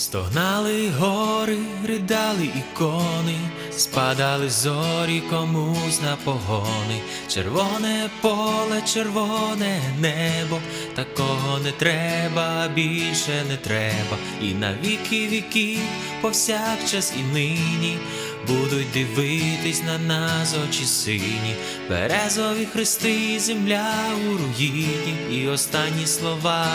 Стогнали гори, ридали ікони, спадали зорі комусь на погони, червоне поле, червоне небо, такого не треба, більше не треба, і на віки віки, повсякчас і нині будуть дивитись на нас очі сині, березові хрести, земля у руїні, і останні слова.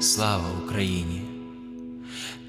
Слава Україні!